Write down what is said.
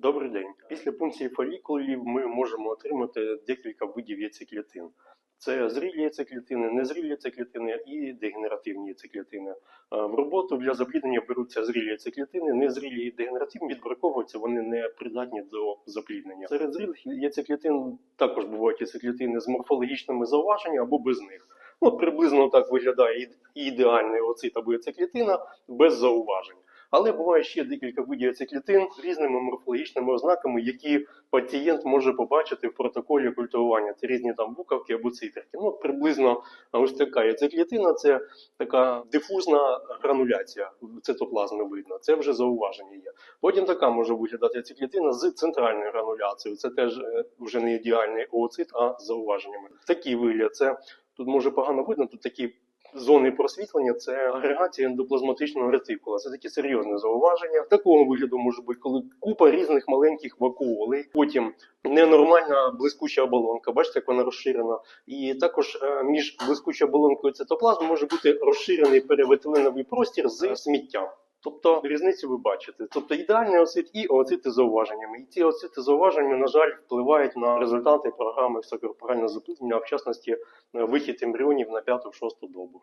Добрий день. Після пункції фолікулів ми можемо отримати декілька видів яйцеклітин. Це зрілі яйцеклітини, незрілі яйцеклітини і дегенеративні яйцеклітини. Е, В роботу для запліднення беруться зрілі яйцеклітини, незрілі і дегенеративні відбраковуються, вони не придатні до запліднення. Серед зрілих яйцеклітин також бувають яйцеклітини з морфологічними зауваженнями або без них. Ну, приблизно так виглядає ідеальний оцит або яйцеклітина без зауважень. Але буває ще декілька видів яйцеклітин з різними морфологічними ознаками, які пацієнт може побачити в протоколі культивування. Це різні там буковки або циферки. Ну, приблизно ось така яйцеклітина це така дифузна грануляція цитоплазми видно. Це вже зауваження є. Потім така може виглядати яйцеклітина з центральною грануляцією. Це теж е, вже не ідеальний ooцит, а з зауваженнями. Такий вигляд. Це тут може погано видно, тут такі зони просвітлення це агрегація ендоплазматичного ретикула. Це такі серйозне зауваження. Такого вигляду може бути, коли купа різних маленьких вакуолей. Потім ненормальна блискуча оболонка. Бачите, як вона розширена. І також е, між блискучою оболонкою і цитоплазмою може бути розширений перевитиленовий простір з сміттям. Тобто різницю ви бачите. Тобто ідеальний оцит і оцити зауваженнями. І ці оцити зауваження, на жаль, впливають на результати програми всекорпорального запліднення, а в частності е, вихід ембріонів на п'яту-шосту добу.